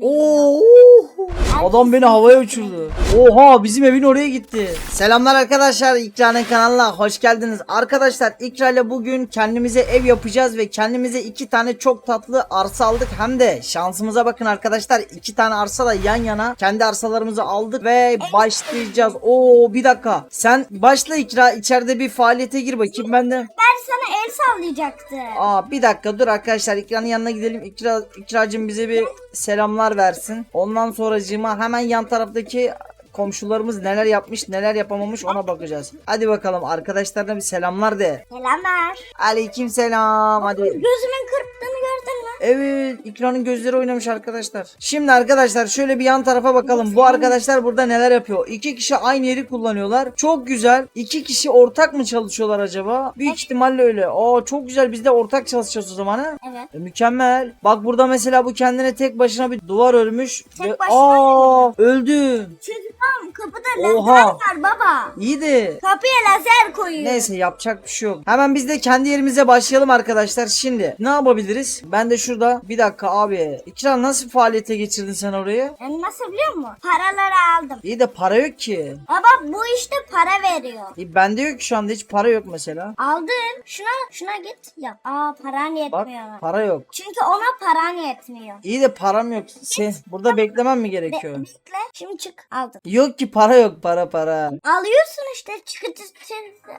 Oo! Adam beni havaya uçurdu. Oha bizim evin oraya gitti. Selamlar arkadaşlar İkra'nın kanalına hoş geldiniz. Arkadaşlar İkra ile bugün kendimize ev yapacağız ve kendimize iki tane çok tatlı arsa aldık. Hem de şansımıza bakın arkadaşlar iki tane arsa da yan yana kendi arsalarımızı aldık ve başlayacağız. Oo bir dakika sen başla İkra içeride bir faaliyete gir bakayım ben de. Ben sana el sallayacaktım. Aa bir dakika dur arkadaşlar İkra'nın yanına gidelim. İkra, İkracığım bize bir selamlar versin. Ondan sonracığıma hemen yan taraftaki komşularımız neler yapmış neler yapamamış ona bakacağız. Hadi bakalım arkadaşlarına bir selamlar de. Selamlar. Aleyküm selam hadi. Gözümün kırptığını gördün mü? Evet İkra'nın gözleri oynamış arkadaşlar. Şimdi arkadaşlar şöyle bir yan tarafa bakalım. Bu arkadaşlar burada neler yapıyor? İki kişi aynı yeri kullanıyorlar. Çok güzel. İki kişi ortak mı çalışıyorlar acaba? Büyük ihtimalle öyle. Aa çok güzel biz de ortak çalışacağız o zaman ha. Evet. E, mükemmel. Bak burada mesela bu kendine tek başına bir duvar örmüş. Tek Ve- başına Aa öldü. Çünkü tam kapıda Oha. lazer var baba. İyiydi. Kapıya lazer koyuyor. Neyse yapacak bir şey yok. Hemen biz de kendi yerimize başlayalım arkadaşlar. Şimdi ne yapabiliriz? Ben de şurada bir dakika abi. İkram nasıl faaliyete geçirdin sen orayı? Yani nasıl biliyor musun? Paraları aldım. İyi de para yok ki. Baba bu işte para veriyor. İyi, bende yok ki şu anda hiç para yok mesela. Aldın. Şuna şuna git yap. Aa paran Bak yetmiyor. ama. para yok. Çünkü ona paran yetmiyor. İyi de param yok. Sen burada beklemem mi gerekiyor? Be- bekle. Şimdi çık. Aldın. Yok ki para yok para para. Alıyorsun işte. Çıkıtı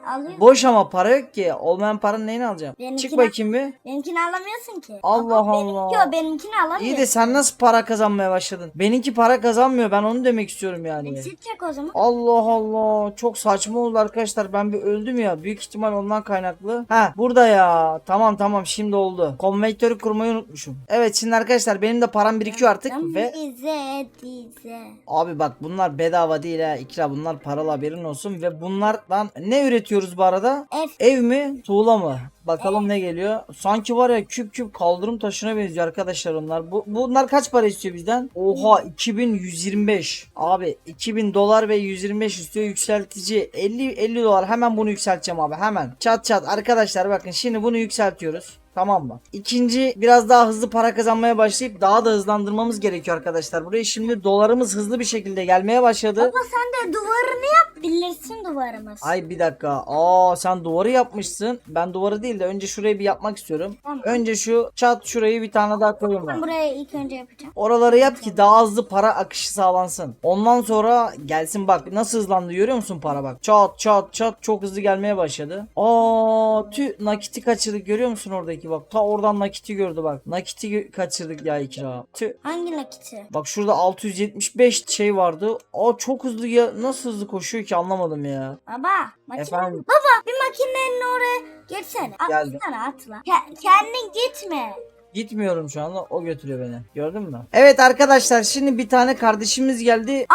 alıyorsun. Boş ama para yok ki. Olmayan paranın neyini alacağım? Benimkine- Çık bakayım bir. Benimkini alamıyorsun ki. Allah Ama Allah. Benimki o benimkini alamıyorsun. İyi de sen nasıl para kazanmaya başladın? Benimki para kazanmıyor. Ben onu demek istiyorum yani. Exit çek o zaman. Allah Allah. Çok saçma oldu arkadaşlar. Ben bir öldüm ya. Büyük ihtimal ondan kaynaklı. Ha burada ya. Tamam tamam şimdi oldu. Konvektörü kurmayı unutmuşum. Evet şimdi arkadaşlar benim de param birikiyor artık ve Dize dize. Abi bak bunlar bedava değil ha. İkra bunlar paralı haberin olsun ve bunlardan ne üretiyoruz bu arada? Ev. Ev mi? Tuğla mı? Bakalım ne geliyor. Sanki var ya küp küp kaldırım taşına benziyor arkadaşlar onlar. Bu bunlar kaç para istiyor bizden? Oha 2125. Abi 2000 dolar ve 125 istiyor yükseltici 50 50 dolar. Hemen bunu yükselteceğim abi hemen. Çat çat arkadaşlar bakın şimdi bunu yükseltiyoruz. Tamam mı? İkinci biraz daha hızlı para kazanmaya başlayıp daha da hızlandırmamız gerekiyor arkadaşlar. Buraya şimdi dolarımız hızlı bir şekilde gelmeye başladı. Baba sen de duvarını yap bilirsin duvarımız. Ay bir dakika. Aa sen duvarı yapmışsın. Ben duvarı değil de önce şurayı bir yapmak istiyorum. Tamam. Önce şu çat şurayı bir tane daha koyayım Ben ben. buraya ilk önce yapacağım. Oraları yap ki daha hızlı para akışı sağlansın. Ondan sonra gelsin bak nasıl hızlandı görüyor musun para bak. Çat çat çat çok hızlı gelmeye başladı. Aa tü nakiti kaçırdık görüyor musun oradaki bak. Ta oradan nakiti gördü bak. Nakiti kaçırdık ya ikra. Tü. Hangi nakiti? Bak şurada 675 şey vardı. Aa çok hızlı ya. Nasıl hızlı koşuyor ki anlamadım ya. Baba. Makine. Efendim? Baba bir makinenin oraya geçsene. Geldim. Atlasana atla. Ke- kendin gitme. Gitmiyorum şu anda o götürüyor beni. Gördün mü? Evet arkadaşlar şimdi bir tane kardeşimiz geldi.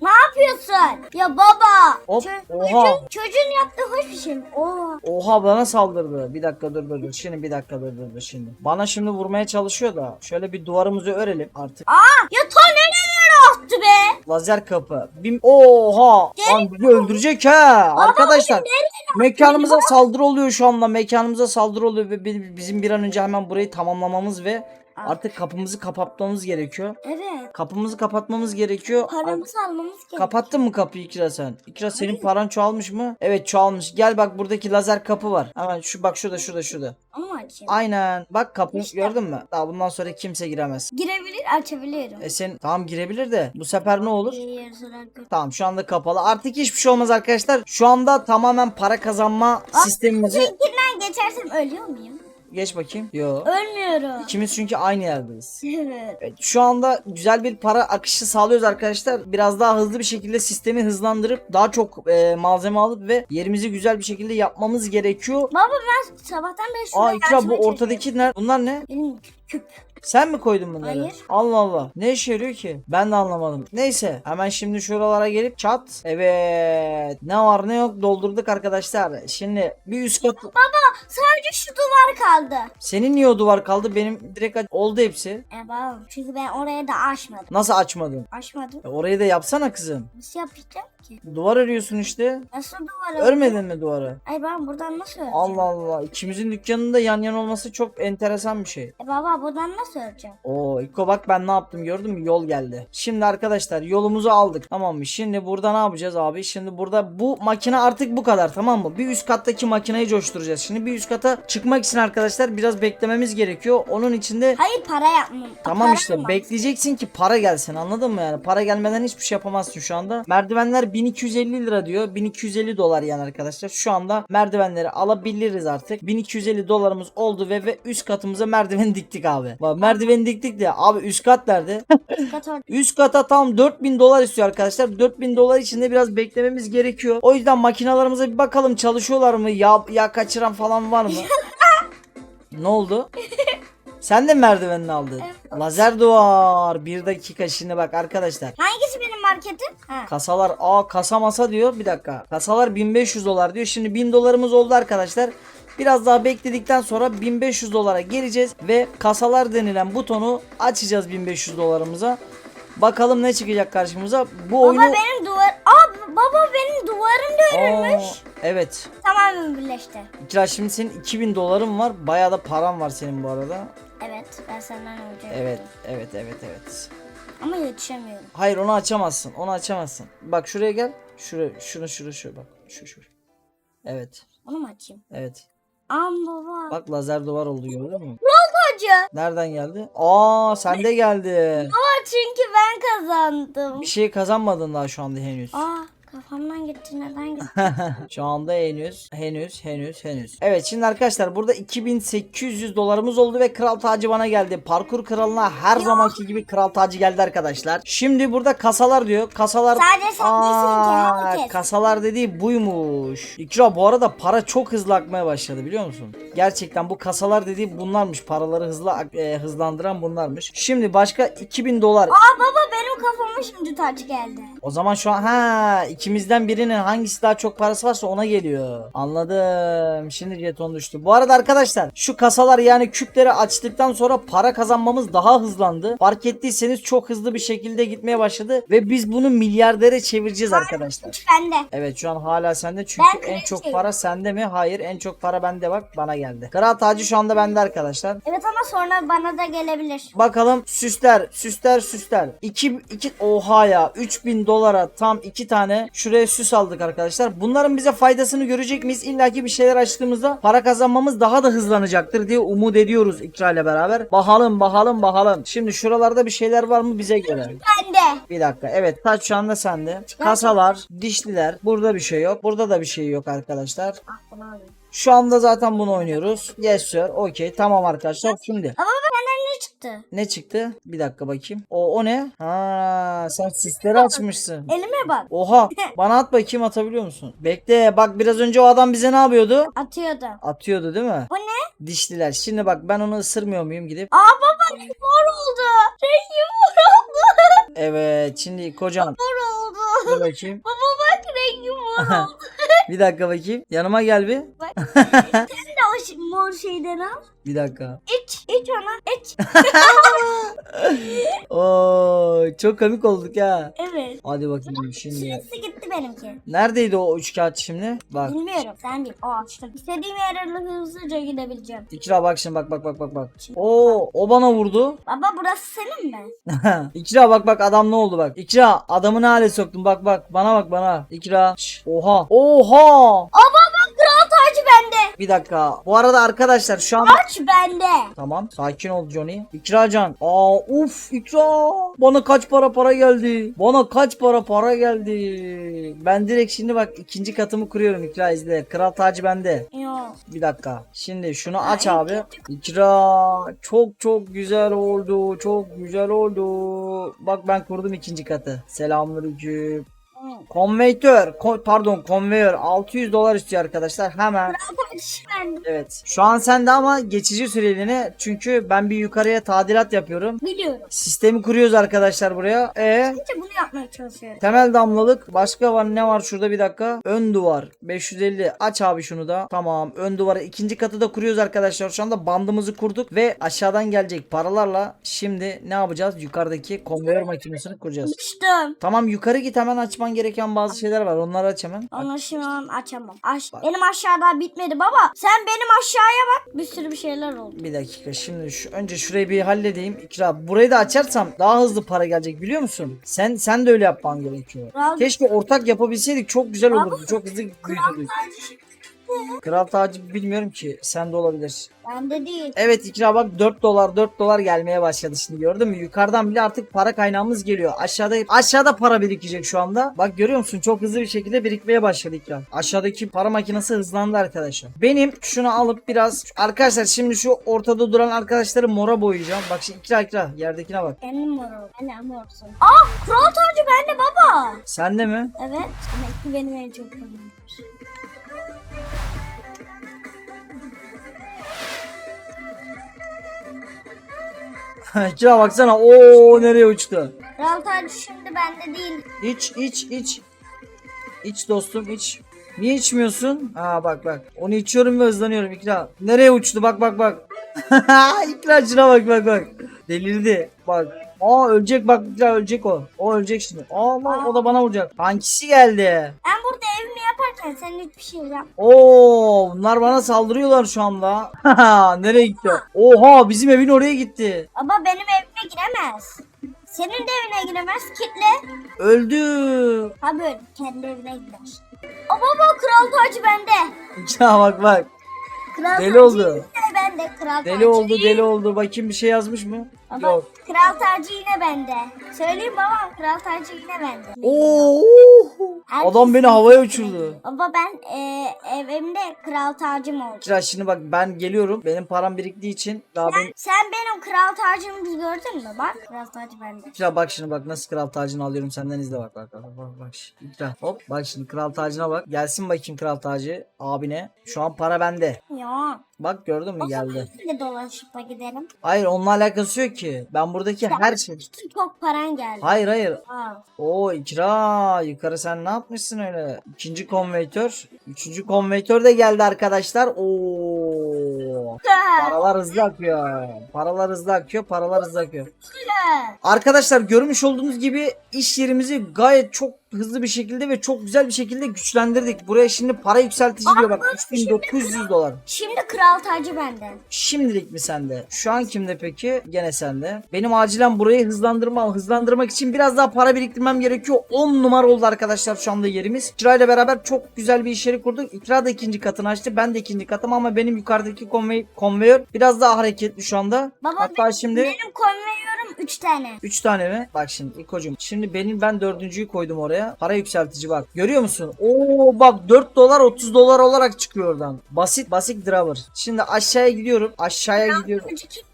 Ne yapıyorsun? Ya baba. Hop, oha. çocuğun, çocuğun yaptığı hoş bir şey mi? Oha. Oha bana saldırdı. Bir dakika dur dur dur. Şimdi bir dakika dur dur dur şimdi. Bana şimdi vurmaya çalışıyor da. Şöyle bir duvarımızı örelim artık. Ya nerelere attı be? Lazer kapı. Bim Oha. Lan bizi öldürecek ha. Arkadaşlar mekanımıza saldırı oluyor şu anda. Mekanımıza saldırı oluyor ve bi- bizim bir an önce hemen burayı tamamlamamız ve artık kapımızı kapatmamız gerekiyor. Evet. Kapımızı kapatmamız gerekiyor. Paramızı almamız gerekiyor. Kapattın mı kapıyı İkra sen? İkra senin paran çoğalmış mı? Evet çoğalmış. Gel bak buradaki lazer kapı var. Hemen şu bak şurada şurada şurada. Mu açayım? Aynen. Bak kapı İşte. gördün mü? Daha bundan sonra kimse giremez. Girebilir açabiliyorum. E sen tamam girebilir de bu sefer ne olur? Yer gör- Tamam şu anda kapalı. Artık hiçbir şey olmaz arkadaşlar. Şu anda tamamen para kazanma sistemimizi Seninkinden geçersem ölüyor muyum? Geç bakayım. Yo. Ölmüyorum. İkimiz çünkü aynı yerdeyiz. Evet. Evet, şu anda güzel bir para akışı sağlıyoruz arkadaşlar. Biraz daha hızlı bir şekilde sistemi hızlandırıp daha çok e, malzeme alıp ve yerimizi güzel bir şekilde yapmamız gerekiyor. Baba ben sabahtan beri şuraya Aa İkra bu ortadaki ne? Bunlar ne? Benim küp. Sen mi koydun bunları? Hayır. Allah Allah. Ne işe yarıyor ki? Ben de anlamadım. Neyse. Hemen şimdi şuralara gelip çat. Evet. Ne var ne yok doldurduk arkadaşlar. Şimdi bir üst kat. Sadece şu duvar kaldı. Senin niye o duvar kaldı? Benim direkt aç- oldu hepsi. E baba çünkü ben oraya da açmadım. Nasıl açmadın? Açmadım. E, orayı da yapsana kızım. Nasıl yapacağım ki? Duvar örüyorsun işte. Nasıl duvar Örmedin mi duvarı? Ay ben buradan nasıl öreceğim? Allah Allah. İkimizin dükkanında yan yana olması çok enteresan bir şey. E baba buradan nasıl soracağım. Oo İko bak ben ne yaptım gördün mü? Yol geldi. Şimdi arkadaşlar yolumuzu aldık. Tamam mı? Şimdi burada ne yapacağız abi? Şimdi burada bu makine artık bu kadar tamam mı? Bir üst kattaki makineyi coşturacağız. Şimdi bir üst kata çıkmak için arkadaşlar biraz beklememiz gerekiyor. Onun için de Hayır para yapmam. Tamam Para işte mı? bekleyeceksin ki para gelsin anladın mı yani para gelmeden hiçbir şey yapamazsın şu anda merdivenler 1250 lira diyor 1250 dolar yani arkadaşlar şu anda merdivenleri alabiliriz artık 1250 dolarımız oldu ve, ve üst katımıza merdiven diktik abi bak merdiveni diktik de abi üst kat nerede Kat orada. Üst kata tam 4000 dolar istiyor arkadaşlar. 4000 dolar için de biraz beklememiz gerekiyor. O yüzden makinalarımıza bir bakalım çalışıyorlar mı? Ya, ya kaçıran falan var mı? ne oldu? Sen de merdivenini aldın? Lazer duvar. Bir dakika şimdi bak arkadaşlar. Hangisi benim marketim? Ha. Kasalar aa kasa masa diyor. Bir dakika. Kasalar 1500 dolar diyor. Şimdi 1000 dolarımız oldu arkadaşlar. Biraz daha bekledikten sonra 1500 dolara geleceğiz ve kasalar denilen butonu açacağız 1500 dolarımıza. Bakalım ne çıkacak karşımıza. Bu oyunu Baba benim duvar... Aa baba benim duvarım da örülmüş. Aa, evet. Tamamen birleşti. İkra şimdi senin 2000 doların var. Bayağı da param var senin bu arada. Evet ben senden önce. Evet, evet, evet, evet. Ama yetişemiyorum. Hayır onu açamazsın. Onu açamazsın. Bak şuraya gel. Şuraya, şunu, şunu, şuraya bak. Şu, şu. Evet, Onu mu açayım? evet. Am baba. Bak lazer duvar oldu gördün mü? Hacı. Nereden geldi? Aa sende geldi. Aa çünkü ben kazandım. Bir şey kazanmadın daha şu anda henüz. Aa kafamdan gitti neden gitti? Şu anda henüz henüz henüz henüz. Evet şimdi arkadaşlar burada 2800 dolarımız oldu ve kral tacı bana geldi. Parkur kralına her zamanki gibi kral tacı geldi arkadaşlar. Şimdi burada kasalar diyor. Kasalar Sadece sen değilsin ki, herkes. Kasalar dediği buymuş. İkra bu arada para çok hızlı akmaya başladı biliyor musun? Gerçekten bu kasalar dediği bunlarmış. Paraları hızlı ak- e, hızlandıran bunlarmış. Şimdi başka 2000 dolar. Aa baba benim kafama şimdi taç geldi. O zaman şu an ha ikimizden birinin hangisi daha çok parası varsa ona geliyor. Anladım. Şimdi jeton düştü. Bu arada arkadaşlar şu kasalar yani küpleri açtıktan sonra para kazanmamız daha hızlandı. Fark ettiyseniz çok hızlı bir şekilde gitmeye başladı ve biz bunu milyardere çevireceğiz arkadaşlar. Bende. Evet şu an hala sende çünkü Ben en çok para sende mi? Hayır en çok para bende bak bana geldi. Kral tacı şu anda bende arkadaşlar. Evet ama sonra bana da gelebilir. Bakalım süsler süsler süsler. 2 2 oha ya 3000 dolara tam 2 tane şuraya süs aldık arkadaşlar. Bunların bize faydasını görecek miyiz? İlla ki bir şeyler açtığımızda para kazanmamız daha da hızlanacaktır diye umut ediyoruz İkra ile beraber. Bakalım bakalım bakalım. Şimdi şuralarda bir şeyler var mı bize göre? Bende. Bir dakika. Evet taç şu anda sende. Kasalar, dişliler. Burada bir şey yok. Burada da bir şey yok arkadaşlar. Ah. Şu anda zaten bunu oynuyoruz. Yes sir. Okey. Tamam arkadaşlar. Şimdi Ama baba ne çıktı? ne çıktı? Bir dakika bakayım. O o ne? Ha sen sisleri açmışsın. Elime bak. Oha. Bana at bakayım atabiliyor musun? Bekle. Bak biraz önce o adam bize ne yapıyordu? Atıyordu. Atıyordu değil mi? Bu ne? Dişliler. Şimdi bak ben onu ısırmıyor muyum gidip? Aa baba mor oldu. Rengi mor oldu. Evet. Şimdi kocam. mor oldu. Dur bakayım. Baba bak rengi mor oldu. Bir dakika bakayım. Yanıma gel bir. Bak. Sen de o mor şeyden al. Bir dakika. İç. İç ona. İç. Oo, çok komik olduk ya. evet. Hadi bakayım şimdi. Şurası gitti benimki. Neredeydi o üç kağıt şimdi? Bak. Bilmiyorum. Sen bil. O açtım. İstediğim yere hızlıca gidebileceğim. İkra bak şimdi bak bak bak bak bak. Oo, o bana vurdu. Baba burası senin mi? İkra bak bak adam ne oldu bak. İkra adamı ne hale soktun bak bak. Bana bak bana. İkra. Şş, Oha. Oha. Tacı bende. Bir dakika. Bu arada arkadaşlar şu an Taç bende. Tamam sakin ol Johnny. İkracan. Aa uf ikra. Bana kaç para para geldi. Bana kaç para para geldi. Ben direkt şimdi bak ikinci katımı kuruyorum İkra izle. Kral tacı bende. Yok. Bir dakika. Şimdi şunu aç abi. İkra çok çok güzel oldu. Çok güzel oldu. Bak ben kurdum ikinci katı. Selamünaleyküm. Konveytör, ko- pardon konveyör 600 dolar istiyor arkadaşlar. Hemen. Evet. Şu an sende ama geçici süreliğine çünkü ben bir yukarıya tadilat yapıyorum. Biliyorum. Sistemi kuruyoruz arkadaşlar buraya. E Bence bunu yapmaya çalışıyorum. temel damlalık başka var ne var şurada bir dakika. Ön duvar 550 aç abi şunu da. Tamam ön duvara ikinci katı da kuruyoruz arkadaşlar. Şu anda bandımızı kurduk ve aşağıdan gelecek paralarla şimdi ne yapacağız? Yukarıdaki konveyör makinesini kuracağız. Açtım. Tamam yukarı git hemen açman gereken bazı şeyler var. Onları aç hemen. Onu şu an açamam. Aş Bak. benim aşağıda bitmedi baba. Sen benim aşağıya bak. Bir sürü bir şeyler oldu. Bir dakika şimdi şu, önce şurayı bir halledeyim. İkra burayı da açarsam daha hızlı para gelecek biliyor musun? Sen sen de öyle yapman gerekiyor. Kral, Keşke ortak yapabilseydik çok güzel Abi, olurdu. Çok hızlı büyütürdük. Kral tacı bilmiyorum ki. Sen de olabilir. bende değil. Evet ikra bak 4 dolar 4 dolar gelmeye başladı şimdi gördün mü? Yukarıdan bile artık para kaynağımız geliyor. Aşağıda aşağıda para birikecek şu anda. Bak görüyor musun? Çok hızlı bir şekilde birikmeye başladı ikra. Aşağıdaki para makinesi hızlandı arkadaşlar. Benim şunu alıp biraz arkadaşlar şimdi şu ortada duran arkadaşları mora boyayacağım. Bak şimdi ikra ikra yerdekine bak. Benim mor oldu. Ben morsun. Aa kral tacı bende baba. Sende mi? Evet. Demek ki benim en çok param. ikra baksana. Oo nereye uçtu? Kral tacı şimdi bende değil. İç iç iç. İç dostum iç. Niye içmiyorsun? Aa bak bak. Onu içiyorum ve hızlanıyorum İkra. Nereye uçtu bak bak bak. İkra şuna bak bak bak. Delirdi. Bak. Aa ölecek bak İkra ölecek o. O ölecek şimdi. Aa lan o da bana vuracak. Hangisi geldi? Ben burada evimi yaparken sen hiçbir şey yap. Oo bunlar bana saldırıyorlar şu anda. Nereye gitti? Oha bizim evin oraya gitti. Baba benim evime giremez. Senin de evine giremez. Kitle. Öldü. Ha böyle kendi evine gider. Aa baba kral tacı bende. İkra bak bak. Kral Deli tacı oldu. bende. Kral Deli tacı. oldu deli oldu. Bakayım bir şey yazmış mı? Baba Yok. kral tacı yine bende. Söyleyeyim baba kral tacı yine bende. Oo! Herkes- Adam beni havaya uçurdu. Baba ben e, evimde kral tacım oldu. Kira şimdi bak ben geliyorum. Benim param biriktiği için daha ben Sen benim kral tacımı gördün mü? Bak kral tacı bende. Kira bak şimdi bak nasıl kral tacını alıyorum senden izle bak bak bak bak bak. şimdi. Hop bak şimdi kral tacına bak. Gelsin bakayım kral tacı abine. Şu an para bende. Ya. Bak gördün mü O zaman geldi. biz de dolaşıp da gidelim. Hayır onunla alakası yok ki. Ben buradaki her şey. Çok paran geldi. Hayır hayır. Aa. Oo ikra yukarı sen ne yapmışsın öyle? İkinci konveytör. Üçüncü konveytör de geldi arkadaşlar. Oo. Paralar hızlı akıyor. Paralar hızlı akıyor. Paralar hızlı akıyor. Arkadaşlar görmüş olduğunuz gibi iş yerimizi gayet çok hızlı bir şekilde ve çok güzel bir şekilde güçlendirdik. Buraya şimdi para yükseltici diyor bak 3900 dolar. Şimdi kral tacı bende. Şimdilik mi sende? Şu an kimde peki? Gene sende. Benim acilen burayı hızlandırmam. Hızlandırmak için biraz daha para biriktirmem gerekiyor. 10 numara oldu arkadaşlar şu anda yerimiz. İkra ile beraber çok güzel bir iş yeri kurduk. İkra da ikinci katını açtı. Ben de ikinci katım ama benim yukarıdaki konvey konveyör biraz daha hareketli şu anda. Baba Hatta şimdi Benim konveyörüm 3 tane. 3 tane mi? Bak şimdi İko'cum. Şimdi benim ben dördüncüyü koydum oraya. Para yükseltici bak. Görüyor musun? Oo bak 4 dolar 30 dolar olarak çıkıyor oradan. Basit basit driver. Şimdi aşağıya gidiyorum. Aşağıya gidiyorum. Tacı kitle.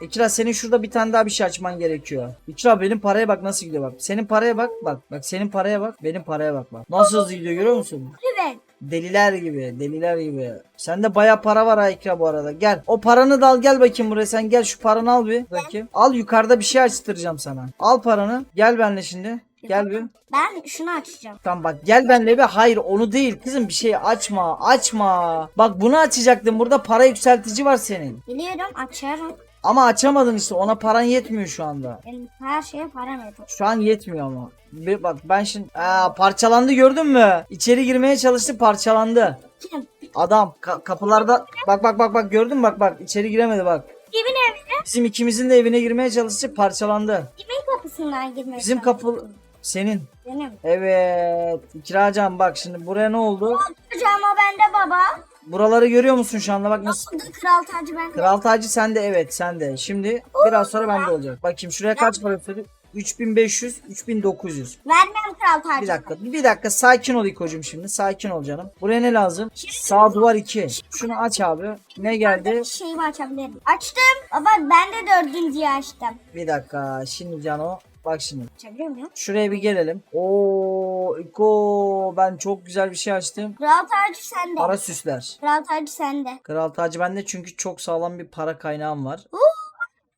İkra senin şurada bir tane daha bir şey açman gerekiyor. İkra benim paraya bak nasıl gidiyor bak. Senin paraya bak bak. Bak senin paraya bak. Benim paraya bak bak. Nasıl hızlı gidiyor görüyor musun? Evet. Deliler gibi. Deliler gibi. Sende baya para var ha İkra bu arada. Gel. O paranı da al gel bakayım buraya. Sen gel şu paranı al bir. Bakayım. Al yukarıda bir şey açtıracağım sana. Al paranı. Gel benimle şimdi. Gel bir. Ben şunu açacağım. Tamam bak gel benimle bir. Hayır onu değil. Kızım bir şey açma. Açma. Bak bunu açacaktın. Burada para yükseltici var senin. Biliyorum açarım. Ama açamadın işte. Ona paran yetmiyor şu anda. Benim her şeye param yeter. Şu an yetmiyor ama. Bir bak ben şimdi Aa, parçalandı gördün mü? İçeri girmeye çalıştı parçalandı. Kim? Adam ka- kapılarda bak bak bak bak gördün mü bak bak içeri giremedi bak. Kimin evine? Bizim ikimizin de evine girmeye çalıştı parçalandı. Kimin kapısından girmek Bizim kapı senin. Benim. Evet. İkracan bak şimdi buraya ne oldu? Hocam o bende baba. Buraları görüyor musun şu anda bak nasıl? Kral tacı bende. Kral tacı sende evet sende. Şimdi biraz sonra bende olacak. Bakayım şuraya kaç para söyledi? 3500, 3900. Vermem kral tacı. Bir dakika, bir dakika sakin ol İko'cum şimdi. Sakin ol canım. Buraya ne lazım? Sağ duvar 2. Şunu aç abi. Ne geldi? Şeyimi açabilirim. Açtım. Baba ben de dördüncüyü açtım. Bir dakika. Şimdi Cano. Bak şimdi. Açabiliyor muyum? Şuraya bir gelelim. Oo İko ben çok güzel bir şey açtım. Kral tacı sende. Para süsler. Kral tacı sende. Kral tacı bende çünkü çok sağlam bir para kaynağım var.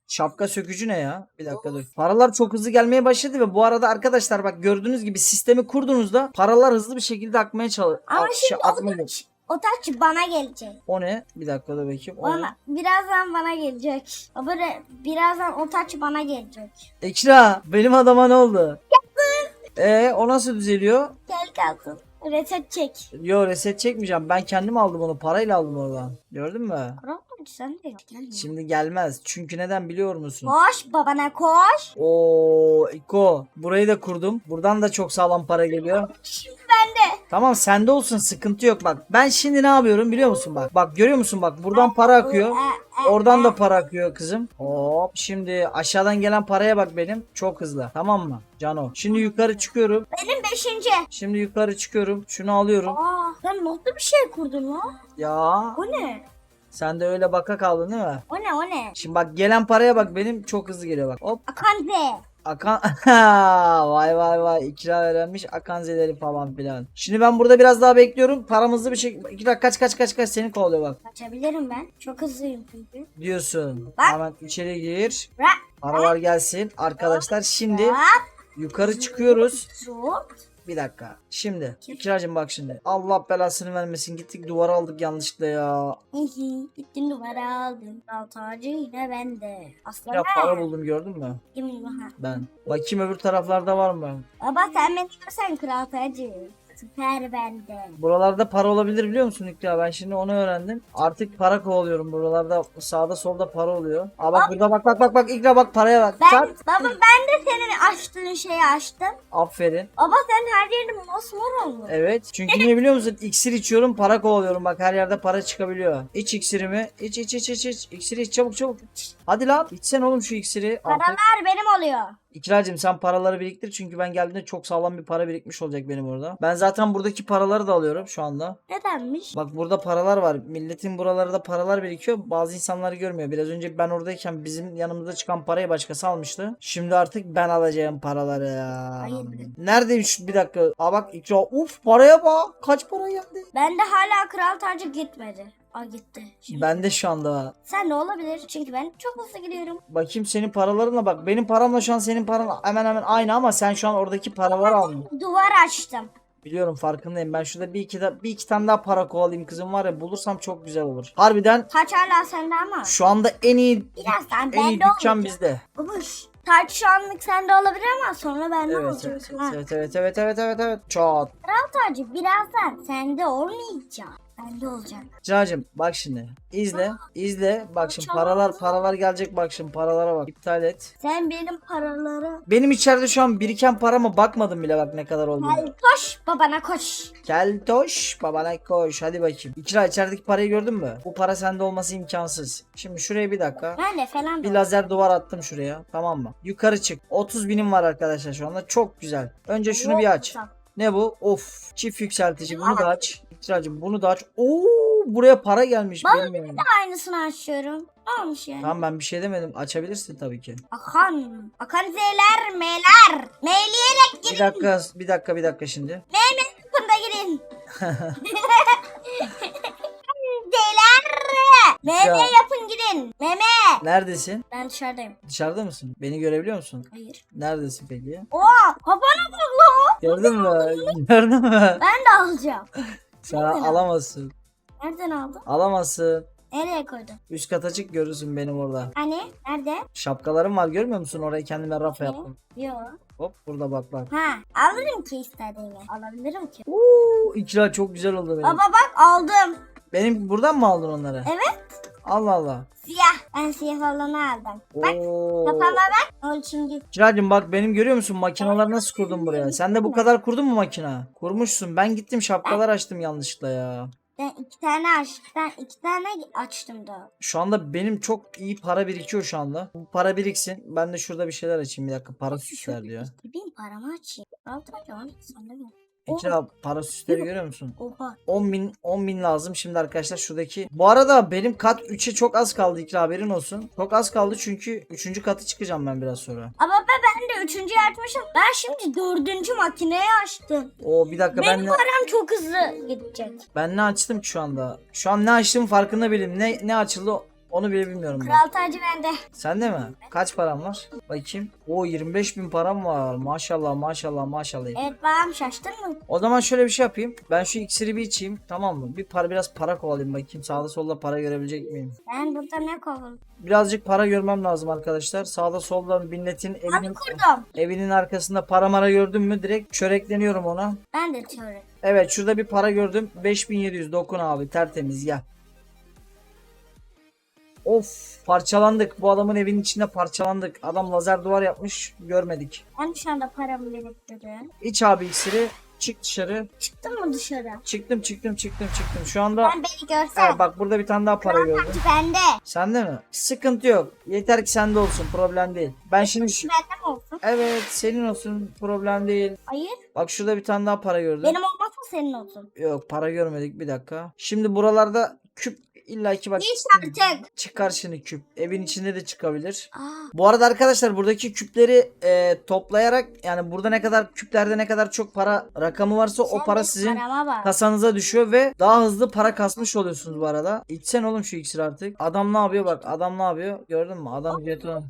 Şapka sökücü ne ya? Bir dakika dur. Paralar çok hızlı gelmeye başladı ve bu arada arkadaşlar bak gördüğünüz gibi sistemi kurduğunuzda paralar hızlı bir şekilde akmaya çalışıyor. Ama şimdi o taç, o taç bana gelecek. O ne? Bir dakika dur bakayım. O ne? Bana, birazdan bana gelecek. O böyle birazdan o taç bana gelecek. Ekra benim adama ne oldu? E o nasıl düzeliyor? Gel kalsın. Reset çek. Yo reset çekmeyeceğim. Ben kendim aldım onu. Parayla aldım oradan. Gördün mü? Bırak sen de yok. Gel ya. Şimdi gelmez. Çünkü neden biliyor musun? Koş babana koş. Oo Iko. Burayı da kurdum. Buradan da çok sağlam para geliyor. Şimdi bende. Tamam sende olsun sıkıntı yok bak. Ben şimdi ne yapıyorum biliyor musun bak. Bak görüyor musun bak buradan para akıyor. Oradan da para akıyor kızım. Hop şimdi aşağıdan gelen paraya bak benim. Çok hızlı. Tamam mı? Cano. Şimdi yukarı çıkıyorum. Benim beşinci. Şimdi yukarı çıkıyorum. Şunu alıyorum. Aa, sen nasıl bir şey kurdun lan? Ya O ne? Sen de öyle baka kaldın değil mi? O ne o ne? Şimdi bak gelen paraya bak benim çok hızlı geliyor bak. Hop Akanze. Akan vay vay vay ikra öğrenmiş akanzeleri falan filan. Şimdi ben burada biraz daha bekliyorum. Paramızı bir şey İki dakika kaç kaç kaç kaç seni kovalıyor bak. Açabilirim ben. Çok hızlıyım çünkü. Diyorsun. Bak. Hemen içeri gir. Bırak. Paralar gelsin. Arkadaşlar şimdi Bak. yukarı çıkıyoruz. Tut. Bir dakika. Şimdi İkracım bak şimdi. Allah belasını vermesin. Gittik duvara aldık yanlışlıkla ya. Hihi. Gittin numara aldın. Al tacı yine bende. Aslan Ya para buldum gördün mü? Kimin bu ha? Ben. Bakayım öbür taraflarda var mı? Baba sen beni görsen kral tacı. Süper bende. Buralarda para olabilir biliyor musun İkra? Ben şimdi onu öğrendim. Artık para kovalıyorum buralarda. Sağda solda para oluyor. Aa bak burada bak bak bak bak İkra bak paraya bak. Ben, Çak. baba ben de senin açtığın şeyi açtım. Aferin. Baba sen her yerin mosmor olmuş. Evet. Çünkü ne biliyor musun? İksir içiyorum para kovalıyorum. Bak her yerde para çıkabiliyor. İç iksirimi. İç iç iç iç iç. İksiri iç çabuk çabuk. Hadi lan. İçsen oğlum şu iksiri. Artık. Paralar benim oluyor. İkracım sen paraları biriktir. Çünkü ben geldiğimde çok sağlam bir para birikmiş olacak benim orada. Ben zaten buradaki paraları da alıyorum şu anda. Nedenmiş? Bak burada paralar var. Milletin buralarda paralar birikiyor. Bazı insanlar görmüyor. Biraz önce ben oradayken bizim yanımıza çıkan parayı başkası almıştı. Şimdi artık ben alacağım paraları ya. Neredeyim şu bir dakika. Aa bak ikra. Uf paraya bak. Kaç para geldi? Bende hala kral tacı gitmedi. Aa gitti. Şimdi Bende şu anda. Sen ne olabilir? Çünkü ben çok hızlı gidiyorum. Bakayım senin paralarına bak. Benim paramla şu an senin paran hemen hemen aynı ama sen şu an oradaki paraları aldın. Duvar açtım. Biliyorum farkındayım. Ben şurada bir iki, da, bir iki tane daha para kovalayayım kızım var ya bulursam çok güzel olur. Harbiden Taç hala sende ama. şu anda en iyi Birazdan en iyi bende dükkan olacak. bizde. Babuş. Taç şu anlık sende olabilir ama sonra bende Evet, evet, Ha. evet, evet, evet, evet, evet, evet. Çat. Kral tacı birazdan sende olmayacak. Bende olacak. Cacım bak şimdi. İzle, izle. Bak şimdi paralar, paralar gelecek bak şimdi paralara bak. İptal et. Sen benim paraları... Benim içeride şu an biriken parama bakmadım bile bak ne kadar olduğunu. Gel koş babana koş. Keltoş babana koş hadi bakayım. İkra içerideki parayı gördün mü? Bu para sende olması imkansız. Şimdi şuraya bir dakika. Ben de falan Bir lazer duvar attım şuraya. Tamam mı? Yukarı çık. 30 binim var arkadaşlar şu anda. Çok güzel. Önce şunu bir aç. Ne bu? Of. Çift yükseltici. Bunu da aç. İkracım bunu da aç. Oo, buraya para gelmiş. Bak, benim yanıma. Aynısını açıyorum. Olmuş yani? Tamam ben bir şey demedim. Açabilirsin tabii ki. Akan. Akan zeyler meyler. Meyleyerek Bir gidin. dakika, bir dakika, bir dakika şimdi. Bunda gidin. Zeyler. Meme Ya. yapın gidin. Meme. Neredesin? Ben dışarıdayım. Dışarıda mısın? Beni görebiliyor musun? Hayır. Neredesin peki? Oha kafana bak lan. Gördün mü? Gördün mü? Ben de alacağım. Sen Nereden alamazsın. Nereden aldın? Alamazsın. Nereye koydun? Üst kata çık görürsün benim orada. Hani? Nerede? Şapkalarım var görmüyor musun? Oraya kendime raf yaptım. Yok. Hop burada bak bak. Ha alırım ki istediğimi. Alabilirim ki. Uuu ikra çok güzel oldu benim. Baba bak aldım. Benim buradan mı aldın onları? Evet. Allah Allah. Siyah. Ben siyah olanı aldım. Bak Oo. kafama bak. Ol şimdi. Kiracım bak benim görüyor musun makineleri nasıl kurdum buraya? Sen de bu kadar kurdun mu makine? Kurmuşsun. Ben gittim şapkalar açtım yanlışlıkla ya. Ben iki tane açtım. Ben iki tane açtım da. Şu anda benim çok iyi para birikiyor şu anda. Bu para biriksin. Ben de şurada bir şeyler açayım bir dakika. Para süsler diyor. Bin paramı açayım. Altı açacağım. Sen de mi? Ekra para süsleri görüyor musun? Oha. 10 bin, 10 bin lazım şimdi arkadaşlar şuradaki. Bu arada benim kat 3'e çok az kaldı İkra haberin olsun. Çok az kaldı çünkü 3. katı çıkacağım ben biraz sonra. Ama ben, ben de üçüncüyü açmışım. Ben şimdi dördüncü makineyi açtım. O bir dakika ben Benim ne, param çok hızlı gidecek. ben ne açtım ki şu anda? Şu an ne açtım farkında değilim. Ne ne açıldı? Onu bile bilmiyorum ben. Kral tacı bende. Sende mi? Kaç param var? Bakayım. O 25 bin param var. Maşallah maşallah maşallah. Evet babam şaştın mı? O zaman şöyle bir şey yapayım. Ben şu iksiri bir içeyim. Tamam mı? Bir para biraz para kovalayayım bakayım. Sağda solda para görebilecek miyim? Ben burada ne kovum? Birazcık para görmem lazım arkadaşlar. Sağda solda milletin Abi evinin, kurdum. evinin arkasında para mara gördüm mü direkt çörekleniyorum ona. Ben de çörek. Evet şurada bir para gördüm. 5700 dokun abi tertemiz gel. Of parçalandık. Bu adamın evinin içinde parçalandık. Adam lazer duvar yapmış görmedik. Ben anda paramı biriktirdim. İç abi iksiri. Çık dışarı. Çıktın mı dışarı? Çıktım çıktım çıktım çıktım. Şu anda Ben beni görsen. Evet, bak burada bir tane daha para gördüm. Tacı bende. Sende mi? Sıkıntı yok. Yeter ki sende olsun. Problem değil. Ben şimdi. Bende mi olsun? Evet senin olsun. Problem değil. Hayır. Bak şurada bir tane daha para gördüm. Benim olmazsa senin olsun. Yok para görmedik bir dakika. Şimdi buralarda küp illaki bak Hiç artık. çıkar şimdi küp. Evin içinde de çıkabilir. Aa, Bu arada arkadaşlar buradaki küpleri e, toplayarak yani burada ne kadar küplerde ne kadar çok para rakamı varsa o sen para benim sizin bak. kasanıza düşüyor ve daha hızlı para kasmış oluyorsunuz bu arada. İçsen oğlum şu iksir artık. Adam ne yapıyor bak adam ne yapıyor gördün mü? Adam jeton.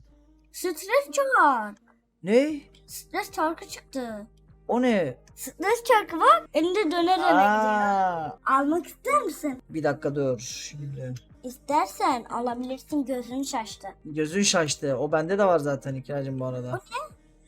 Stres çark. Ne? Stres çarkı çıktı. O ne? Stres çarkı bak. Elinde döne döne gidiyor. Aa, Almak ister misin? bir dakika dur şimdi. İstersen alabilirsin gözün şaştı. Gözün şaştı. O bende de var zaten ikracım bu arada.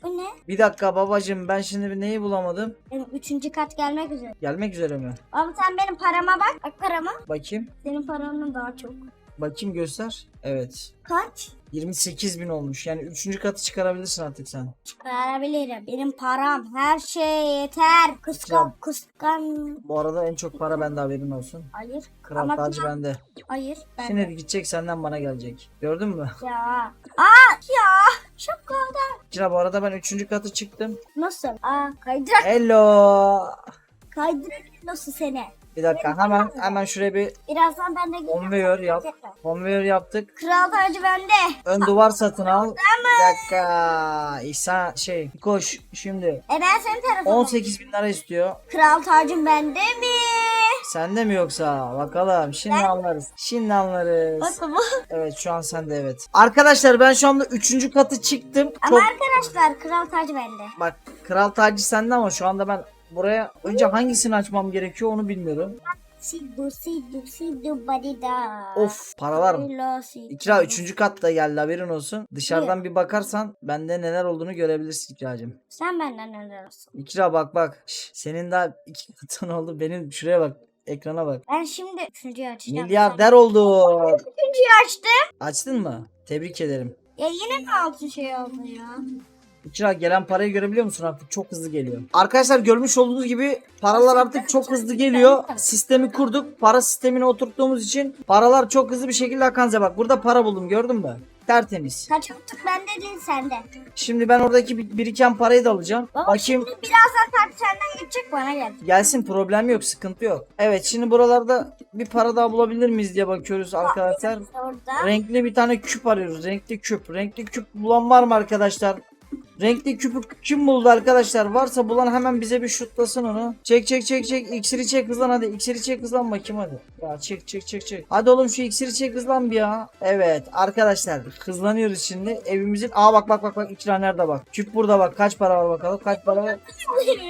Bu ne? Bir dakika babacım ben şimdi bir neyi bulamadım? Benim üçüncü kat gelmek üzere. Gelmek üzere mi? Baba sen benim parama bak. Bak parama. Bakayım. Senin paranın daha çok. Bakayım göster. Evet. Kaç? 28 bin olmuş. Yani 3. katı çıkarabilirsin artık sen. Çıkarabilirim. Benim param her şey yeter. Kıskan kıskan. Bu arada en çok para bende haberin olsun. Hayır. Kral Ama tacı kral- bende. Hayır. Ben Şimdi gidecek senden bana gelecek. Gördün mü? Ya. Aa ya. Şapkada. Cira bu arada ben 3. katı çıktım. Nasıl? Aa kaydırak. Hello. Kaydırak nasıl seni? Bir dakika hemen hemen şuraya bir Birazdan ben de geleceğim. conveyor yap. Conveyor yaptık. Kral tacı bende. Ön duvar satın al. Bir dakika. İhsan şey koş şimdi. E ben senin tarafım. 18 bin lira istiyor. Kral tacım bende mi? Sende mi yoksa? Bakalım. Şimdi anlarız. Şimdi anlarız. Bak bu. Evet şu an sende evet. Arkadaşlar ben şu anda 3. katı çıktım. Ama Çok arkadaşlar kral tacı bende. bak kral tacı sende ama şu anda ben buraya önce hangisini açmam gerekiyor onu bilmiyorum. Sidu sidu sidu badida. Of paralar mı? İkra 3. katta geldi haberin olsun. Dışarıdan bir bakarsan bende neler olduğunu görebilirsin İkracığım. Sen benden ne olsun? İkra bak bak. Şş, senin daha iki katın oldu. Benim şuraya bak. Ekrana bak. Ben şimdi üçüncüyü açacağım. Milyarder oldu. Üçüncüyü açtım. Açtın mı? Tebrik ederim. Ya yine mi altı şey oldu ya? İkra gelen parayı görebiliyor musun artık? Çok hızlı geliyor. Arkadaşlar görmüş olduğunuz gibi paralar artık çok hızlı geliyor. Sistemi kurduk. Para sistemine oturttuğumuz için paralar çok hızlı bir şekilde akan bak. Burada para buldum gördün mü? Tertemiz. Kaç yaptık bende değil sende. Şimdi ben oradaki bir- biriken parayı da alacağım. Baba Bakayım şimdi birazdan tabii senden geçecek bana gel. gelsin problem yok sıkıntı yok. Evet şimdi buralarda bir para daha bulabilir miyiz diye bakıyoruz arkadaşlar. Orada. Renkli bir tane küp arıyoruz. Renkli küp. Renkli küp bulan var mı arkadaşlar? Renkli küpü kim buldu arkadaşlar? Varsa bulan hemen bize bir şutlasın onu. Çek çek çek çek. İksiri çek hızlan hadi. İksiri çek hızlan bakayım hadi. Ya çek çek çek çek. Hadi oğlum şu iksiri çek hızlan bir ya. Evet arkadaşlar hızlanıyoruz şimdi. Evimizin Aa bak bak bak bak ikra nerede bak. Küp burada bak. Kaç para var bakalım. Kaç para var?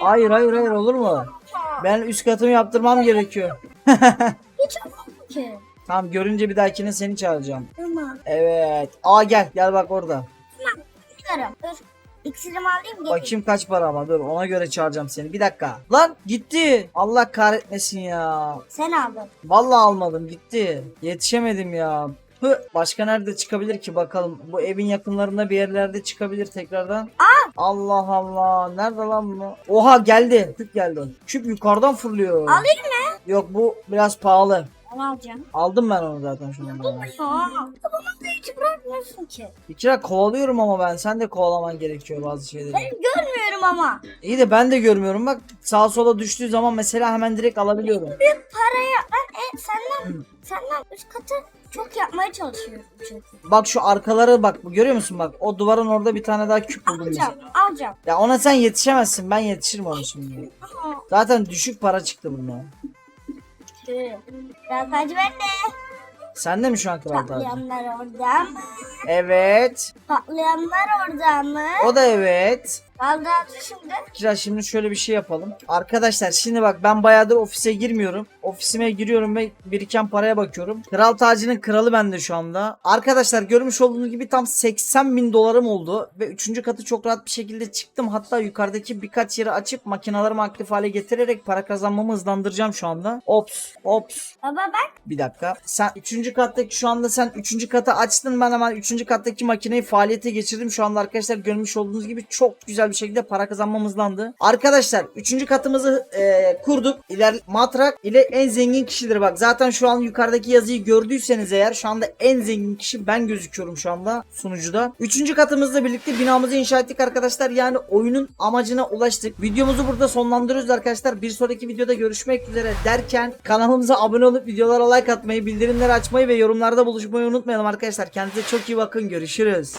Hayır hayır hayır olur mu? Ben üst katımı yaptırmam gerekiyor. Hiç ki. Tamam görünce bir dahakine seni çağıracağım. Tamam. Evet. Aa gel. Gel bak orada. Dur. İksirimi alayım geleyim. Bakayım kaç para ama dur ona göre çağıracağım seni. Bir dakika. Lan gitti. Allah kahretmesin ya. Sen aldın. Vallahi almadım gitti. Yetişemedim ya. Hı, başka nerede çıkabilir ki bakalım. Bu evin yakınlarında bir yerlerde çıkabilir tekrardan. Allah Allah. Nerede lan bu? Oha geldi. Küp geldi. Küp yukarıdan fırlıyor. Alayım mı? Yok bu biraz pahalı. Onu alacağım. Aldım ben onu zaten şu anda. Ya. Babamı da hiç bırakmıyorsun ki. Bir kere kovalıyorum ama ben. Sen de kovalaman gerekiyor bazı şeyleri. Ben görmüyorum ama. İyi de ben de görmüyorum bak sağa sola düştüğü zaman mesela hemen direkt alabiliyorum. Büyük parayı ben e, senden senden üst katı çok yapmaya çalışıyorum çünkü. Bak şu arkaları bak görüyor musun bak o duvarın orada bir tane daha küp buldum. Alacağım. mesela. Alacağım. Ya ona sen yetişemezsin ben yetişirim onu şimdi. Zaten düşük para çıktı bundan. Biraz tacı bende. Sen de mi şu an kral tacı? Patlayanlar orada mı? Evet. Patlayanlar orada mı? O da evet. Altı şimdi. Kira şimdi şöyle bir şey yapalım. Arkadaşlar şimdi bak ben bayağıdır ofise girmiyorum. Ofisime giriyorum ve biriken paraya bakıyorum. Kral tacının kralı bende şu anda. Arkadaşlar görmüş olduğunuz gibi tam 80 bin dolarım oldu. Ve 3. katı çok rahat bir şekilde çıktım. Hatta yukarıdaki birkaç yeri açıp makinalarımı aktif hale getirerek para kazanmamı hızlandıracağım şu anda. Ops ops. Baba bak. Bir dakika. Sen 3. kattaki şu anda sen 3. katı açtın. Ben hemen 3. kattaki makineyi faaliyete geçirdim. Şu anda arkadaşlar görmüş olduğunuz gibi çok güzel bir şekilde para kazanmamızlandı. Arkadaşlar 3. katımızı e, kurduk. İler matrak ile en zengin kişidir bak. Zaten şu an yukarıdaki yazıyı gördüyseniz eğer şu anda en zengin kişi ben gözüküyorum şu anda sunucuda. 3. katımızla birlikte binamızı inşa ettik arkadaşlar. Yani oyunun amacına ulaştık. Videomuzu burada sonlandırıyoruz arkadaşlar. Bir sonraki videoda görüşmek üzere derken kanalımıza abone olup videolara like atmayı, bildirimleri açmayı ve yorumlarda buluşmayı unutmayalım arkadaşlar. Kendinize çok iyi bakın. Görüşürüz.